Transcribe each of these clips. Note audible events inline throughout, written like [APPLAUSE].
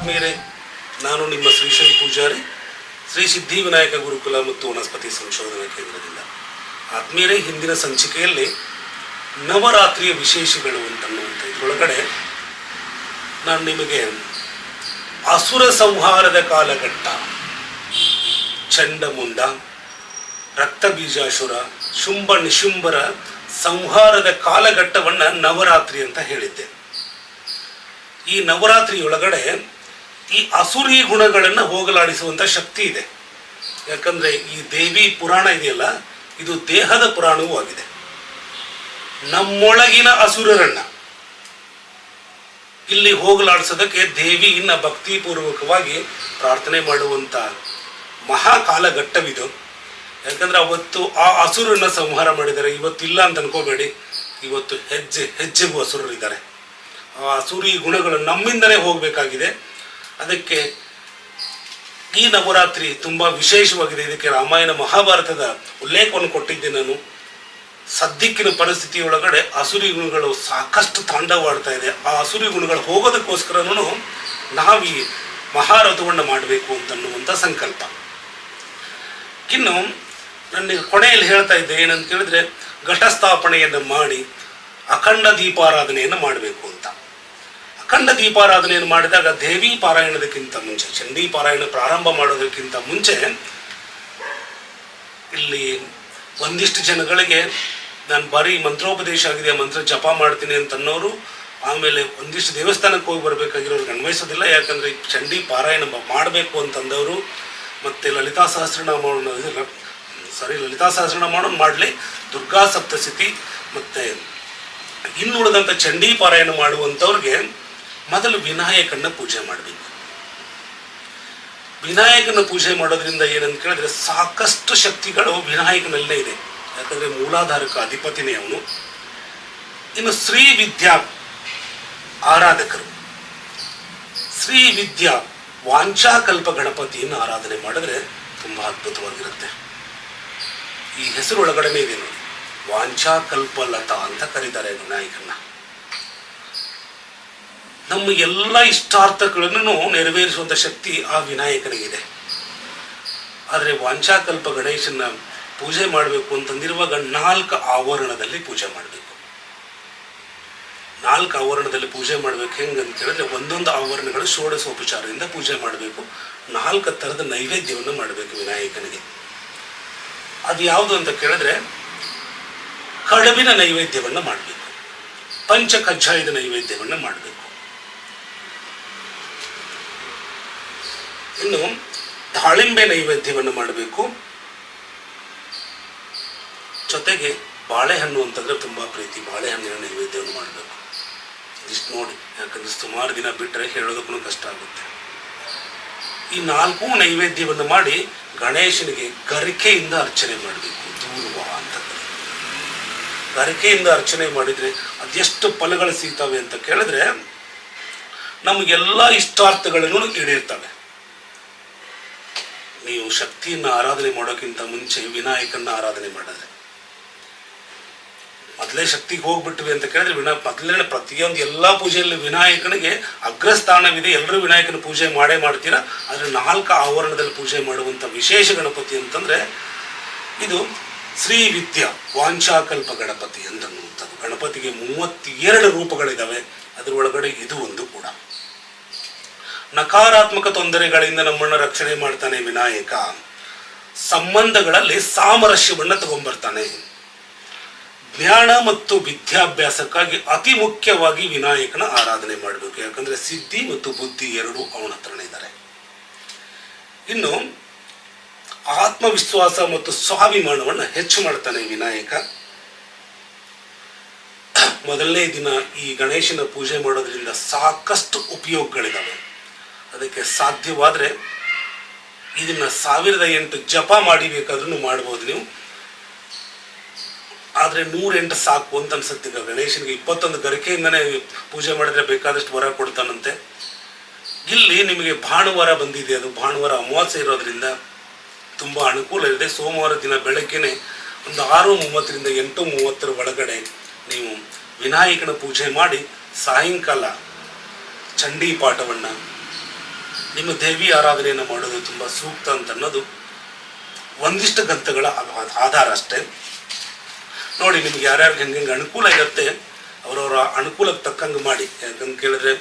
ಆತ್ಮೀಯರೇ, ನಾನು ನಿಮ್ಮ ಶ್ರೀಶೈ ಪೂಜಾರಿ, ಶ್ರೀ ಸಿದ್ಧಿವಿನಾಯಕ ಗುರುಕುಲ ಮತ್ತು ವನಸ್ಪತಿ ಸಂಶೋಧನಾ ಕೇಂದ್ರದಿಂದ. ಆತ್ಮೀಯರೇ, ಹಿಂದಿನ ಸಂಚಿಕೆಯಲ್ಲಿ ನವರಾತ್ರಿಯ ವಿಶೇಷಗಳು ಅಂತನ್ನುವಂಥ ಇದರೊಳಗಡೆ ನಾನು ನಿಮಗೆ ಅಸುರ ಸಂಹಾರದ ಕಾಲಘಟ್ಟ, ಚಂಡಮುಂಡ, ರಕ್ತಬೀಜಾಸುರ, ಶುಂಭ ನಿಶುಂಭರ ಸಂಹಾರದ ಕಾಲಘಟ್ಟವನ್ನು ನವರಾತ್ರಿ ಅಂತ ಹೇಳಿದ್ದೆ. ಈ ನವರಾತ್ರಿಯೊಳಗಡೆ ಈ ಅಸುರಿ ಗುಣಗಳನ್ನು ಹೋಗಲಾಡಿಸುವಂಥ ಶಕ್ತಿ ಇದೆ. ಯಾಕಂದರೆ ಈ ದೇವಿ ಪುರಾಣ ಇದೆಯಲ್ಲ, ಇದು ದೇಹದ ಪುರಾಣವೂ ಆಗಿದೆ. ನಮ್ಮೊಳಗಿನ ಅಸುರರನ್ನು ಇಲ್ಲಿ ಹೋಗಲಾಡಿಸೋದಕ್ಕೆ ದೇವಿಯನ್ನ ಭಕ್ತಿಪೂರ್ವಕವಾಗಿ ಪ್ರಾರ್ಥನೆ ಮಾಡುವಂಥ ಮಹಾಕಾಲಘಟ್ಟವಿದು. ಯಾಕಂದ್ರೆ ಅವತ್ತು ಆ ಅಸುರನ್ನ ಸಂಹಾರ ಮಾಡಿದ್ದಾರೆ ಇವತ್ತಿಲ್ಲ ಅಂತ ಅನ್ಕೋಬೇಡಿ. ಇವತ್ತು ಹೆಜ್ಜೆ, ಹೆಜ್ಜೆಗೂ ಹಸುರರಿದ್ದಾರೆ ಆ ಹಸುರಿ ಗುಣಗಳು ನಮ್ಮಿಂದಲೇ ಹೋಗಬೇಕಾಗಿದೆ. ಅದಕ್ಕೆ ಈ ನವರಾತ್ರಿ ತುಂಬ ವಿಶೇಷವಾಗಿದೆ. ಇದಕ್ಕೆ ರಾಮಾಯಣ ಮಹಾಭಾರತದ ಉಲ್ಲೇಖವನ್ನು ಕೊಟ್ಟಿದ್ದೆ ನಾನು. ಸದ್ಯಕ್ಕಿನ ಪರಿಸ್ಥಿತಿಯೊಳಗಡೆ ಅಸುರಿ ಗುಣಗಳು ಸಾಕಷ್ಟು ತಾಂಡವಾಡ್ತಾ ಇದೆ. ಆ ಅಸುರಿ ಗುಣಗಳು ಹೋಗೋದಕ್ಕೋಸ್ಕರನೂ ನಾವು ಈ ಮಹಾರಥವನ್ನು ಮಾಡಬೇಕು ಅಂತನ್ನುವಂಥ ಸಂಕಲ್ಪ. ಇನ್ನು ನನಗೆ ಕೊನೆಯಲ್ಲಿ ಹೇಳ್ತಾ ಇದ್ದೆ, ಏನಂತ ಕೇಳಿದ್ರೆ ಘಟಸ್ಥಾಪನೆಯನ್ನು ಮಾಡಿ ಅಖಂಡ ದೀಪಾರಾಧನೆಯನ್ನು ಮಾಡಬೇಕು ಅಂತ. ಅಖಂಡ ದೀಪಾರಾಧನೆಯನ್ನು ಮಾಡಿದಾಗ ದೇವಿ ಪಾರಾಯಣದಕ್ಕಿಂತ ಮುಂಚೆ, ಚಂಡಿ ಪಾರಾಯಣ ಪ್ರಾರಂಭ ಮಾಡೋದಕ್ಕಿಂತ ಮುಂಚೆ ಇಲ್ಲಿ ಒಂದಿಷ್ಟು ಜನಗಳಿಗೆ ನಾನು ಬರೀ ಮಂತ್ರೋಪದೇಶ ಆಗಿದೆ, ಮಂತ್ರ ಜಪ ಮಾಡ್ತೀನಿ ಅಂತ ಅನ್ನೋರು ಆಮೇಲೆ ಒಂದಿಷ್ಟು ದೇವಸ್ಥಾನಕ್ಕೆ ಹೋಗಿ ಬರಬೇಕಾಗಿರೋರು ಅನ್ವಯಿಸೋದಿಲ್ಲ. ಯಾಕಂದ್ರೆ ಚಂಡಿ ಪಾರಾಯಣ ಮಾಡಬೇಕು ಅಂತಂದವರು ಮತ್ತೆ ಲಲಿತಾ ಸಹಸ್ರನಾಮವನ್ನು ಸಾರಿ ಲಲಿತಾ ಸಹಸ್ರನಾಮವನ್ನು ಮಾಡಲಿ, ದುರ್ಗಾ ಸಪ್ತಶತಿ ಮತ್ತು ಇನ್ನುಳಿದಂಥ ಚಂಡಿ ಪಾರಾಯಣ ಮಾಡುವಂಥವ್ರಿಗೆ ಮೊದಲು ವಿನಾಯಕನ ಪೂಜೆ ಮಾಡಬೇಕು. ವಿನಾಯಕನ ಪೂಜೆ ಮಾಡೋದ್ರಿಂದ ಏನಂತ ಕೇಳಿದ್ರೆ ಸಾಕಷ್ಟು ಶಕ್ತಿಗಳು ವಿನಾಯಕನಲ್ಲೇ ಇದೆ. ಯಾಕಂದ್ರೆ ಮೂಲಾಧಾರಕ ಅಧಿಪತಿನೇ ಅವನು. ಇನ್ನು ಶ್ರೀ ವಿದ್ಯಾ ಆರಾಧಕರು. ಶ್ರೀ ವಿದ್ಯಾ ವಾಂಚಾಕಲ್ಪ ಗಣಪತಿಯನ್ನು ಆರಾಧನೆ ಮಾಡಿದ್ರೆ ತುಂಬಾ ಅದ್ಭುತವಾಗಿರುತ್ತೆ. ಈ ಹೆಸರು ಒಳಗಡೆನೇ ಇದೆ ನೋಡಿ. ವಾಂಚಾಕಲ್ಪ ಲತಾ ಅಂತ ಕರೀತಾರೆ ವಿನಾಯಕನ ನಮ್ಮ ಎಲ್ಲ ಇಷ್ಟಾರ್ಥಗಳನ್ನು ನೆರವೇರಿಸುವಂಥ ಶಕ್ತಿ ಆ ವಿನಾಯಕನಿಗಿದೆ. ಆದರೆ ವಾಂಚಾಕಲ್ಪ ಗಣೇಶನ ಪೂಜೆ ಮಾಡಬೇಕು ಅಂತಂದಿರುವಾಗ ನಾಲ್ಕು ಆವರಣದಲ್ಲಿ ಪೂಜೆ ಮಾಡಬೇಕು. ನಾಲ್ಕು ಆವರಣದಲ್ಲಿ ಪೂಜೆ ಮಾಡಬೇಕು ಹೆಂಗೆ ಅಂತ ಹೇಳಿದ್ರೆ ಒಂದೊಂದು ಆವರಣಗಳು ಷೋಡಶೋಪಚಾರದಿಂದ ಪೂಜೆ ಮಾಡಬೇಕು. ನಾಲ್ಕು ಥರದ ನೈವೇದ್ಯವನ್ನು ಮಾಡಬೇಕು ವಿನಾಯಕನಿಗೆ. ಅದು ಯಾವುದು ಅಂತ ಕೇಳಿದ್ರೆ ಕಡುಬಿನ ನೈವೇದ್ಯವನ್ನು ಮಾಡಬೇಕು. ಪಂಚ ಕಜ್ಜಾಯದ ನೈವೇದ್ಯವನ್ನು ಮಾಡಬೇಕು. ಇನ್ನು ದಾಳಿಂಬೆ ನೈವೇದ್ಯವನ್ನು ಮಾಡಬೇಕು. ಜೊತೆಗೆ ಬಾಳೆಹಣ್ಣು ಅಂತಂದ್ರೆ ತುಂಬಾ ಪ್ರೀತಿ. ಬಾಳೆಹಣ್ಣಿನ ನೈವೇದ್ಯವನ್ನು ಮಾಡಬೇಕು. ಇಷ್ಟು ನೋಡಿ, ಯಾಕಂದ್ರೆ ಸುಮಾರು ದಿನ ಬಿಟ್ಟರೆ ಹೇಳೋದಕ್ಕೂ ಕಷ್ಟ ಆಗುತ್ತೆ. ಈ ನಾಲ್ಕು ನೈವೇದ್ಯವನ್ನು ಮಾಡಿ ಗಣೇಶನಿಗೆ ಗರಿಕೆಯಿಂದ ಅರ್ಚನೆ ಮಾಡಬೇಕು. ದೂರುವ ಅಂತಂದರೆ. ಗರಿಕೆಯಿಂದ ಅರ್ಚನೆ ಮಾಡಿದರೆ ಅದೆಷ್ಟು ಫಲಗಳು ಸಿಗ್ತವೆ ಅಂತ ಕೇಳಿದ್ರೆ, ನಮಗೆಲ್ಲ ಇಷ್ಟಾರ್ಥಗಳನ್ನು ಈಡೇರ್ತವೆ. ನೀವು ಶಕ್ತಿಯನ್ನು ಆರಾಧನೆ ಮಾಡೋಕ್ಕಿಂತ ಮುಂಚೆ ವಿನಾಯಕನ್ನ ಆರಾಧನೆ ಮಾಡಿದ್ರೆ. ಮೊದಲೇ ಶಕ್ತಿಗೆ ಹೋಗ್ಬಿಟ್ವಿ ಅಂತ ಕೇಳಿದ್ರೆ ವಿನಾ, ಮೊದಲೇ ಪ್ರತಿಯೊಂದು ಎಲ್ಲ ಪೂಜೆಯಲ್ಲಿ ವಿನಾಯಕನಿಗೆ ಅಗ್ರಸ್ಥಾನವಿದೆ. ಎಲ್ಲರೂ ವಿನಾಯಕನ ಪೂಜೆ ಮಾಡೇ ಮಾಡ್ತೀರಾ? ಆದರೆ ನಾಲ್ಕು ಆವರಣದಲ್ಲಿ ಪೂಜೆ ಮಾಡುವಂಥ ವಿಶೇಷ ಗಣಪತಿ ಅಂತಂದ್ರೆ ಇದು ಶ್ರೀ ವಿದ್ಯಾ ವಾಂಚಾಕಲ್ಪ ಗಣಪತಿ ಅಂತನ್ನುವಂಥದ್ದು. ಗಣಪತಿಗೆ ಮೂವತ್ತೆರಡು ರೂಪಗಳಿದ್ದಾವೆ ಅದರ ಒಳಗಡೆ ಇದು ಒಂದು ಕೂಡ. ನಕಾರಾತ್ಮಕ ತೊಂದರೆಗಳಿಂದ ನಮ್ಮನ್ನು ರಕ್ಷಣೆ ಮಾಡ್ತಾನೆ ವಿನಾಯಕ. ಸಂಬಂಧಗಳಲ್ಲಿ ಸಾಮರಸ್ಯವನ್ನು ತಗೊಂಡ್ಬರ್ತಾನೆ ಜ್ಞಾನ ಮತ್ತು ವಿದ್ಯಾಭ್ಯಾಸಕ್ಕಾಗಿ ಅತಿ ಮುಖ್ಯವಾಗಿ ವಿನಾಯಕನ ಆರಾಧನೆ ಮಾಡಬೇಕು. ಯಾಕಂದ್ರೆ ಸಿದ್ಧಿ ಮತ್ತು ಬುದ್ಧಿ ಎರಡು ಅವನ ಹತ್ರನೇ ಇದ್ದಾರೆ ಇನ್ನು ಆತ್ಮವಿಶ್ವಾಸ ಮತ್ತು ಸ್ವಾಭಿಮಾನವನ್ನು ಹೆಚ್ಚು ಮಾಡ್ತಾನೆ ವಿನಾಯಕ. ಮೊದಲನೇ ದಿನ ಈ ಗಣೇಶನ ಪೂಜೆ ಮಾಡೋದ್ರಿಂದ ಸಾಕಷ್ಟು ಉಪಯೋಗಗಳಿದಾವೆ. ಅದಕ್ಕೆ ಸಾಧ್ಯವಾದರೆ ಇದನ್ನು ಸಾವಿರದ ಎಂಟು ಜಪ ಮಾಡಿ ಬೇಕಾದ್ರೂ ಮಾಡ್ಬೋದು ನೀವು. ಆದರೆ ನೂರೆಂಟು ಸಾಕು ಅಂತ ಅನ್ಸುತ್ತೆ. ಈಗ ಗಣೇಶನಿಗೆ ಇಪ್ಪತ್ತೊಂದು ಗರಿಕೆಯಿಂದನೇ ಪೂಜೆ ಮಾಡಿದ್ರೆ ಬೇಕಾದಷ್ಟು ವರ ಕೊಡ್ತಾನಂತೆ. ಇಲ್ಲಿ ನಿಮಗೆ ಭಾನುವಾರ ಬಂದಿದೆ. ಅದು ಭಾನುವಾರ ಅಮಾವಾಸ್ಯೆ ಇರೋದ್ರಿಂದ ತುಂಬ ಅನುಕೂಲ ಇದೆ. ಸೋಮವಾರ ದಿನ ಬೆಳಗ್ಗೆನೆ ಒಂದು ಆರು ಮೂವತ್ತರಿಂದ ಎಂಟು ಮೂವತ್ತರ ಒಳಗಡೆ ನೀವು ವಿನಾಯಕನ ಪೂಜೆ ಮಾಡಿ ಸಾಯಂಕಾಲ ಚಂಡಿ ಪಾಠವನ್ನು ನಿಮ್ಮ ದೇವಿ ಆರಾಧನೆಯನ್ನು ಮಾಡೋದು ತುಂಬ ಸೂಕ್ತ ಅಂತ ಅನ್ನೋದು ಒಂದಿಷ್ಟು ಗ್ರಂಥಗಳ ಆಧಾರ ಅಷ್ಟೇ. ನೋಡಿ, ನಿಮ್ಗೆ ಯಾರ್ಯಾರಿಗೆ ಹೆಂಗೆ ಹೆಂಗೆ ಅನುಕೂಲ ಇರುತ್ತೆ, ಅವರವರ ಅನುಕೂಲಕ್ಕೆ ತಕ್ಕಂಗೆ ಮಾಡಿ. ಯಾಕಂತ ಕೇಳಿದ್ರೆ,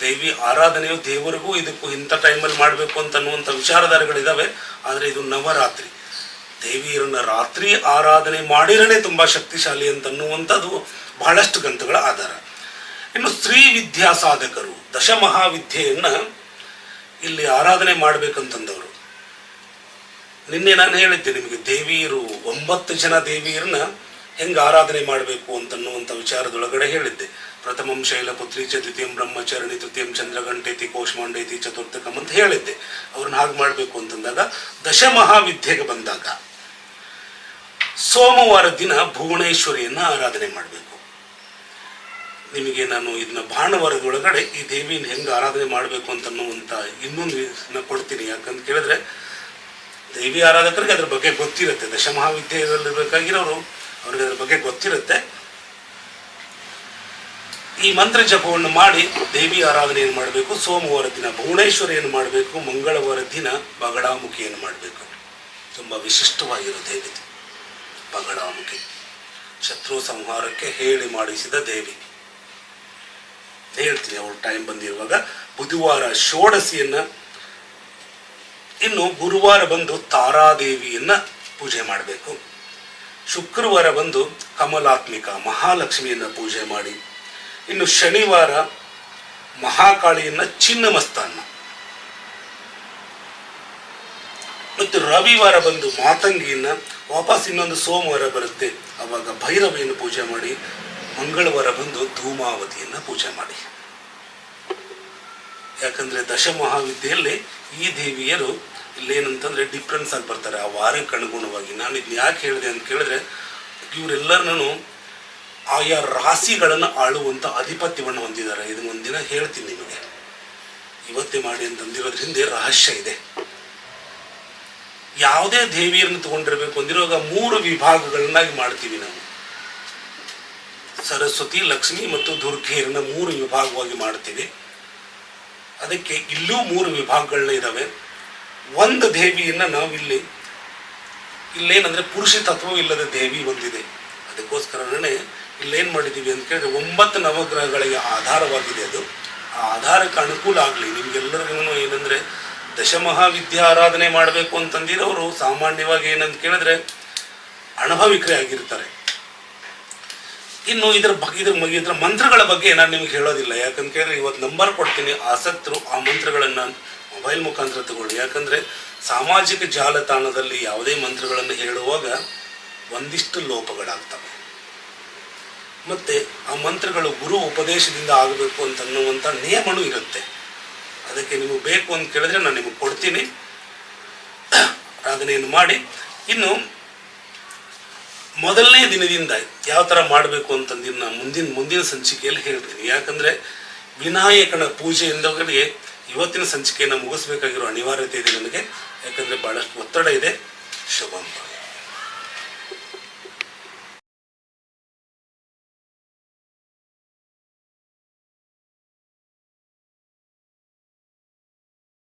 ದೇವಿ ಆರಾಧನೆಯು ದೇವರಿಗೂ ಇದಕ್ಕೂ ಇಂಥ ಟೈಮಲ್ಲಿ ಮಾಡಬೇಕು ಅಂತ ಅನ್ನುವಂಥ ವಿಚಾರಧಾರೆಗಳಿದ್ದಾವೆ ಆದರೆ ಇದು ನವರಾತ್ರಿ. ದೇವಿಯರನ್ನ ರಾತ್ರಿ ಆರಾಧನೆ ಮಾಡಿರನೇ ತುಂಬ ಶಕ್ತಿಶಾಲಿ ಅಂತ ಅನ್ನುವಂಥದ್ದು ಬಹಳಷ್ಟು ಗ್ರಂಥಗಳ ಆಧಾರ. ಇನ್ನು ಸ್ತ್ರೀ ವಿದ್ಯಾ ಸಾಧಕರು ದಶಮಹಾವಿದ್ಯೆಯನ್ನ ಇಲ್ಲಿ ಆರಾಧನೆ ಮಾಡಬೇಕಂತಂದವರು. ನಿನ್ನೆ ನಾನು ಹೇಳಿದ್ದೆ ನಿಮಗೆ ದೇವಿಯರು, ಒಂಬತ್ತು ಜನ ದೇವಿಯರನ್ನ ಹೆಂಗೆ ಆರಾಧನೆ ಮಾಡಬೇಕು ಅಂತನ್ನುವಂಥ ವಿಚಾರದೊಳಗಡೆ ಹೇಳಿದ್ದೆ. ಪ್ರಥಮಂ ಶೈಲಪುತ್ರಿ ಚ, ದ್ವಿತೀಯಂ ಬ್ರಹ್ಮಚರಣಿ, ತೃತೀಯಂ ಚಂದ್ರಗಂಟೇತಿ ಕೋಶಮಾಂಡೇತಿ ಚತುರ್ಥಕಂ ಅಂತ ಹೇಳಿದ್ದೆ. ಅವ್ರನ್ನ ಹಾಗೆ ಮಾಡಬೇಕು ಅಂತಂದಾಗ ದಶಮಹಾವಿದ್ಯೆಗೆ ಬಂದಾಗ ಸೋಮವಾರ ದಿನ ಭುವನೇಶ್ವರಿಯನ್ನು ಆರಾಧನೆ ಮಾಡಬೇಕು. ನಿಮಗೆ ನಾನು ಇದನ್ನ ಭಾನುವಾರದೊಳಗಡೆ ಈ ದೇವಿನ ಹೆಂಗೆ ಆರಾಧನೆ ಮಾಡಬೇಕು ಅಂತನ್ನುವಂಥ ಇನ್ನೊಂದು ಇದನ್ನ ಕೊಡ್ತೀನಿ. ಯಾಕಂತ ಕೇಳಿದ್ರೆ, ದೇವಿ ಆರಾಧಕರಿಗೆ ಅದ್ರ ಬಗ್ಗೆ ಗೊತ್ತಿರುತ್ತೆ. ದಶಮಹಾವಿದ್ಯೆಯಲ್ಲಿರ್ಬೇಕಾಗಿರೋರು ಅವ್ರಿಗೆ ಅದ್ರ ಬಗ್ಗೆ ಗೊತ್ತಿರುತ್ತೆ. ಈ ಮಂತ್ರ ಜಪವನ್ನು ಮಾಡಿ ದೇವಿ ಆರಾಧನೆಯನ್ನು ಮಾಡಬೇಕು, ಸೋಮವಾರ ದಿನ ಭುವನೇಶ್ವರಿಯನ್ನು ಮಾಡಬೇಕು, ಮಂಗಳವಾರ ದಿನ ಬಗಡಾಮುಖಿಯನ್ನು ಮಾಡಬೇಕು. ತುಂಬ ವಿಶಿಷ್ಟವಾಗಿರೋ ದೇವಿ. ಬಗಡಾಮುಖಿ. ಶತ್ರು ಸಂಹಾರಕ್ಕೆ ಹೇಳಿ ಮಾಡಿಸಿದ ದೇವಿ. ಹೇಳ್ತೀನಿ, ಅವ್ರ ಟೈಮ್ ಬಂದಿರುವಾಗ. ಬುಧವಾರ ಷೋಡಸಿಯನ್ನ ಇನ್ನು ಗುರುವಾರ ಬಂದು ತಾರಾದೇವಿಯನ್ನ ಪೂಜೆ ಮಾಡಬೇಕು. ಶುಕ್ರವಾರ ಬಂದು ಕಮಲಾತ್ಮಿಕ ಮಹಾಲಕ್ಷ್ಮಿಯನ್ನ ಪೂಜೆ ಮಾಡಿ. ಇನ್ನು ಶನಿವಾರ ಮಹಾಕಾಳಿಯನ್ನ ಚಿನ್ನಮಸ್ತಾನ. ಮತ್ತು ರವಿವಾರ ಬಂದು ಮಾತಂಗಿಯನ್ನ ವಾಪಸ್ ಇನ್ನೊಂದು ಸೋಮವಾರ ಬರುತ್ತೆ. ಅವಾಗ ಭೈರವಿಯನ್ನು ಪೂಜೆ ಮಾಡಿ. ಮಂಗಳವಾರ ಬಂದು ಧೂಮಾವತಿಯನ್ನ ಪೂಜೆ ಮಾಡಿ. ಯಾಕಂದ್ರೆ ದಶಮಹಾವಿದ್ಯೆಯಲ್ಲಿ ಈ ದೇವಿಯರು ಇಲ್ಲೇನಂತಂದ್ರೆ ಡಿಫ್ರೆನ್ಸ್ ಆಗಿ ಬರ್ತಾರೆ. ಆ ವಾರಕ್ಕೆ ಅನುಗುಣವಾಗಿ. ನಾನು ಇದನ್ನ ಯಾಕೆ ಹೇಳಿದೆ ಅಂತ ಕೇಳಿದ್ರೆ, ಇವರೆಲ್ಲರನ್ನೂ ಆಯಾ ರಾಶಿಗಳನ್ನು ಆಳುವಂಥ ಅಧಿಪತ್ಯವನ್ನು ಹೊಂದಿದ್ದಾರೆ. ಇದನ್ನ ಒಂದಿನ ಹೇಳ್ತೀನಿ ನಿಮಗೆ. ಇವತ್ತೇ ಮಾಡಿ ಅಂತಂದಿರೋದ್ರ ಹಿಂದೆ ರಹಸ್ಯ ಇದೆ. ಯಾವುದೇ ದೇವಿಯನ್ನು ತಗೊಂಡಿರ್ಬೇಕು ಅಂದಿರುವಾಗ ಮೂರು ವಿಭಾಗಗಳನ್ನಾಗಿ ಮಾಡ್ತೀವಿ ನಾವು. ಸರಸ್ವತಿ, ಲಕ್ಷ್ಮಿ ಮತ್ತು ದುರ್ಗೆಯರನ್ನ ಮೂರು ವಿಭಾಗವಾಗಿ ಮಾಡ್ತೀವಿ ಅದಕ್ಕೆ ಇಲ್ಲೂ ಮೂರು ವಿಭಾಗಗಳನ್ನ ಇದ್ದಾವೆ ಒಂದು ದೇವಿಯನ್ನು ನಾವಿಲ್ಲಿ ಇಲ್ಲೇನಂದರೆ ಪುರುಷ ತತ್ವವಿಲ್ಲದ ದೇವಿ ಒಂದಿದೆ. ಅದಕ್ಕೋಸ್ಕರನೇ ಇಲ್ಲೇನು ಮಾಡಿದ್ದೀವಿ ಅಂತ ಕೇಳಿದ್ರೆ ಒಂಬತ್ತು ನವಗ್ರಹಗಳಿಗೆ ಆಧಾರವಾಗಿದೆ ಅದು. ಆ ಆಧಾರಕ್ಕೆ ಅನುಕೂಲ ಆಗಲಿ. ನಿಮ್ಗೆಲ್ಲರಿಗೂ ಏನಂದರೆ ದಶಮಹಾವಿದ್ಯಾ ಆರಾಧನೆ ಮಾಡಬೇಕು ಅಂತಂದಿರೋರು ಸಾಮಾನ್ಯವಾಗಿ ಏನಂತ ಕೇಳಿದ್ರೆ ಅನುಭವಿಕರೇ ಆಗಿರ್ತಾರೆ. ಇನ್ನು ಇದ್ರ ಬಗ್ಗೆ ಇದ್ರ ಇದ್ರ ಮಂತ್ರಗಳ ಬಗ್ಗೆ ನಾನು ನಿಮ್ಗೆ ಹೇಳೋದಿಲ್ಲ. ಯಾಕಂತ ಇವತ್ತು ನಂಬರ್ ಕೊಡ್ತೀನಿ. ಆಸಕ್ತರು ಆ ಮಂತ್ರಗಳನ್ನು ಮೊಬೈಲ್ ಮುಖಾಂತರ ತಗೊಳ್ಳಿ. ಯಾಕಂದ್ರೆ ಸಾಮಾಜಿಕ ಜಾಲತಾಣದಲ್ಲಿ ಯಾವುದೇ ಮಂತ್ರಗಳನ್ನು ಹೇಳುವಾಗ ಒಂದಿಷ್ಟು ಲೋಪಗಳಾಗ್ತವೆ. ಮತ್ತೆ ಆ ಮಂತ್ರಗಳು ಗುರು ಉಪದೇಶದಿಂದ ಆಗಬೇಕು ಅಂತನ್ನುವಂಥ ನಿಯಮನೂ ಇರುತ್ತೆ. ಅದಕ್ಕೆ ನಿಮಗೆ ಬೇಕು ಅಂತ ಕೇಳಿದ್ರೆ ನಾನು ನಿಮಗೆ ಕೊಡ್ತೀನಿ. [COUGHS] ಆರಾಧನೆಯನ್ನು ಮಾಡಿ. ಇನ್ನು ಮೊದಲನೇ ದಿನದಿಂದ ಯಾವ ಥರ ಮಾಡಬೇಕು ಅಂತಂದಿನ ಮುಂದಿನ ಮುಂದಿನ ಸಂಚಿಕೆಯಲ್ಲಿ ಹೇಳ್ತೀನಿ. ಯಾಕಂದರೆ ವಿನಾಯಕನ ಪೂಜೆಯಿಂದವರಿಗೆ ಇವತ್ತಿನ ಸಂಚಿಕೆಯನ್ನು ಮುಗಿಸ್ಬೇಕಾಗಿರೋ ಅನಿವಾರ್ಯತೆ ಇದೆ ನನಗೆ ಯಾಕಂದರೆ ಭಾಳಷ್ಟು ಒತ್ತಡ ಇದೆ. ಶುಭಂ.